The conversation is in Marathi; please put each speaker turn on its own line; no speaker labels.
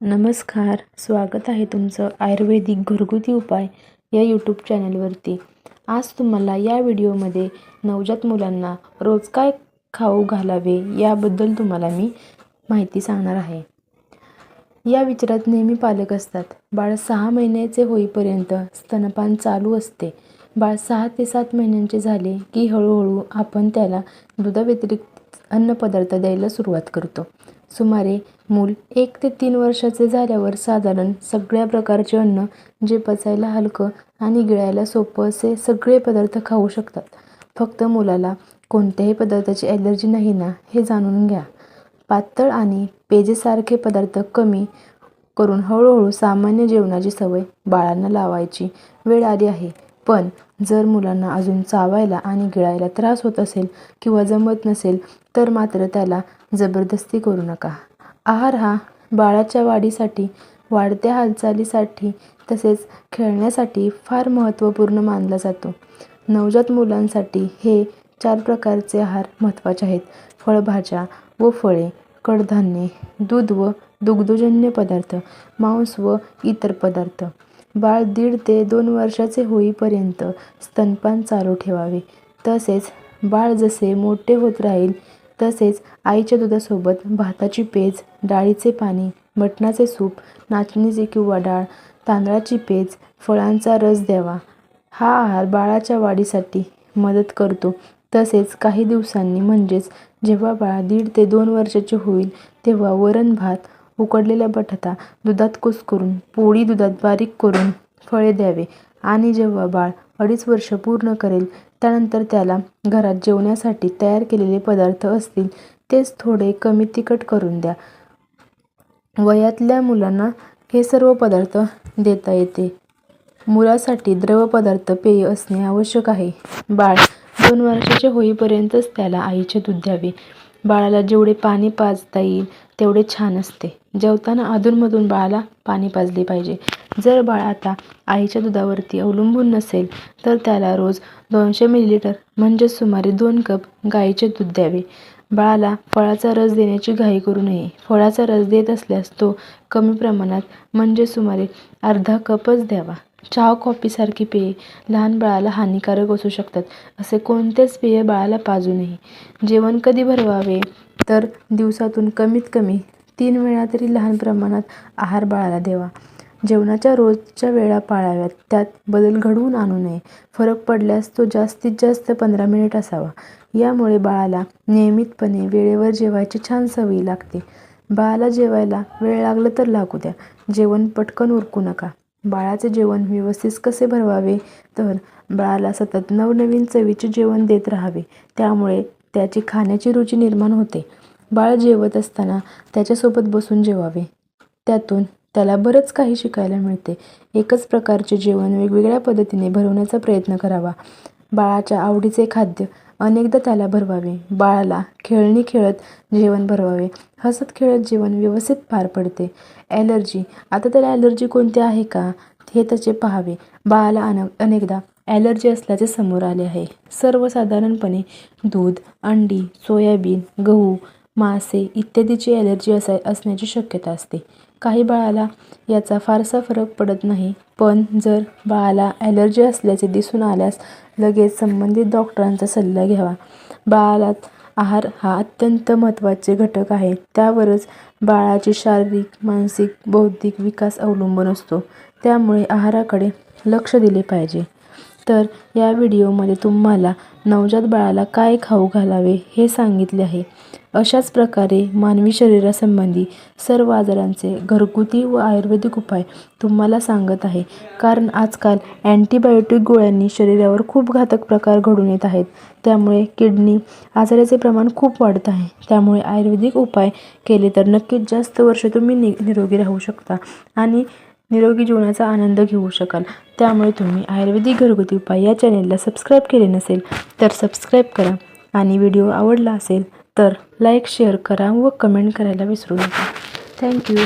नमस्कार स्वागत आहे तुमचं आयुर्वेदिक घरगुती उपाय या यूट्यूब चॅनलवरती आज तुम्हाला या व्हिडिओमध्ये नवजात मुलांना रोज काय खाऊ घालावे याबद्दल तुम्हाला मी माहिती सांगणार आहे. या विचारात नेहमी पालक असतात. बाळ सहा महिन्याचे होईपर्यंत स्तनपान चालू असते. बाळ सहा ते सात महिन्यांचे झाले की हळूहळू आपण त्याला दुधाव्यतिरिक्त अन्नपदार्थ द्यायला सुरुवात करतो. सुमारे मूल एक ते तीन वर्षाचे झाल्यावर साधारण सगळ्या प्रकारचे अन्न जे पचायला हलकं आणि गिळायला सोपं असे सगळे पदार्थ खाऊ शकतात. फक्त मुलाला कोणत्याही पदार्थाची ॲलर्जी नाही ना हे जाणून घ्या. पातळ आणि पेजेसारखे पदार्थ कमी करून हळूहळू सामान्य जेवणाची सवय बाळांना लावायची वेळ आली आहे. पण जर मुलांना अजून चावायला आणि गिळायला त्रास होत असेल किंवा जमत नसेल तर मात्र त्याला जबरदस्ती करू नका. आहार हा बाळाच्या वाढीसाठी वाढत्या हालचालीसाठी तसेच खेळण्यासाठी फार महत्त्वपूर्ण मानला जातो. नवजात मुलांसाठी हे चार प्रकारचे आहार महत्त्वाचे आहेत. फळभाज्या व फळे कडधान्ये दूध व दुग्धजन्य पदार्थ मांस व इतर पदार्थ. बाळ दीड ते दोन वर्षाचे होईपर्यंत स्तनपान चालू ठेवावे. तसेच बाळ जसे मोठे होत राहील तसेच आईच्या दुधासोबत भाताची पेज डाळीचे पाणी मटणाचे सूप नाचणीचे किंवा डाळ तांदळाची पेज फळांचा रस द्यावा. हा आहार बाळाच्या वाढीसाठी मदत करतो. तसेच काही दिवसांनी म्हणजेच जेव्हा बाळ दीड ते दोन वर्षाचे होईल तेव्हा वरण भात उकडलेल्या बटाटा दुधात कुस्करून पोळी दुधात बारीक करून फळे द्यावे. आणि जेव्हा बाळ अडीच वर्ष पूर्ण करेल. त्यानंतर त्याला घरात जेवण्यासाठी तयार केलेले पदार्थ असतील तेच थोडे कमी तिखट करून द्या. वयातल्या मुलांना हे सर्व पदार्थ देता येते. मुलासाठी द्रव पदार्थ पेय असणे आवश्यक आहे. बाळ दोन वर्षाचे होईपर्यंतच त्याला आईचे दूध द्यावे. बाळाला जेवढे पाणी पाजता येईल तेवढे छान असते. जेवताना अधूनमधून बाळाला पाणी पाजले पाहिजे. जर बाळ आता आईच्या दुधावरती अवलंबून नसेल तर त्याला रोज दोनशे मिलीलिटर म्हणजेच सुमारे दोन कप गाईचे दूध द्यावे. बाळाला फळाचा रस देण्याची घाई करू नये. फळाचा रस देत असल्यास तो कमी प्रमाणात म्हणजे सुमारे अर्धा कपच द्यावा. चहा कॉफीसारखी पेये लहान बाळाला हानिकारक असू शकतात असे कोणतेच पेय बाळाला पाजू नये. जेवण कधी भरवावे? तर दिवसातून कमीत कमी तीन वेळा तरी लहान प्रमाणात आहार बाळाला द्यावा. जेवणाच्या रोजच्या वेळा पाळाव्यात. त्यात बदल घडवून आणू नये. फरक पडल्यास तो जास्तीत जास्त पंधरा मिनिट असावा. यामुळे बाळाला नियमितपणे वेळेवर जेवायची छान सवयी लागते. बाळाला जेवायला वेळ लागला तर लागू द्या. जेवण पटकन उरकू नका. बाळाचे जेवण व्यवस्थित कसे भरवावे? तर बाळाला सतत नवनवीन चवीचे जेवण देत राहावे. त्यामुळे त्याची खाण्याची रुची निर्माण होते. बाळ जेवत असताना त्याच्यासोबत बसून जेवावे. त्यातून त्याला बरंच काही शिकायला मिळते. एकच प्रकारचे जेवण वेगवेगळ्या पद्धतीने भरवण्याचा प्रयत्न करावा. बाळाच्या आवडीचे खाद्य अनेकदा त्याला भरवावे. बाळाला खेळणी खेळत जेवण भरवावे. हसत खेळत जेवण व्यवस्थित पार पडते. ॲलर्जी. आता त्याला ॲलर्जी कोणती आहे का? हे त्याचे पाहावे. बाळाला अन अनेकदा ॲलर्जी असल्याचे समोर आले आहे. सर्वसाधारणपणे दूध अंडी सोयाबीन गहू मासे इत्यादीची ॲलर्जी असा असण्याची शक्यता असते. काही बाळाला याचा फारसा फरक पडत नाही. पण जर बाळाला ॲलर्जी असल्याचे दिसून आल्यास लगेच संबंधित डॉक्टरांचा सल्ला घ्यावा. बाळाला आहार हा अत्यंत महत्त्वाचे घटक आहे. त्यावरच बाळाची शारीरिक मानसिक बौद्धिक विकास अवलंबून असतो. त्यामुळे आहाराकडे लक्ष दिले पाहिजे. तर या व्हिडिओमध्ये तुम्हाला नवजात बाळाला काय खाऊ घालावे हे सांगितले आहे. अशाच प्रकारे मानवी शरीरासंबंधी सर्व आजारांचे घरगुती व आयुर्वेदिक उपाय तुम्हाला सांगत आहे. कारण आजकाल अँटीबायोटिक गोळ्यांनी शरीरावर खूप घातक प्रकार घडून येत आहेत. त्यामुळे किडनी आजाराचे प्रमाण खूप वाढत आहे. त्यामुळे आयुर्वेदिक उपाय केले तर नक्कीच जास्त वर्ष तुम्ही नि निरोगी राहू शकता. आणि निरोगी जीवनाचा आनंद घेऊ शकाल. त्यामुळे तुम्ही आयुर्वेदिक घरगुती उपाय या चॅनेलला सबस्क्राईब केले नसेल तर सबस्क्राईब करा. आणि व्हिडिओ आवडला असेल तर लाईक शेअर करा व कमेंट करायला विसरू नका. थँक्यू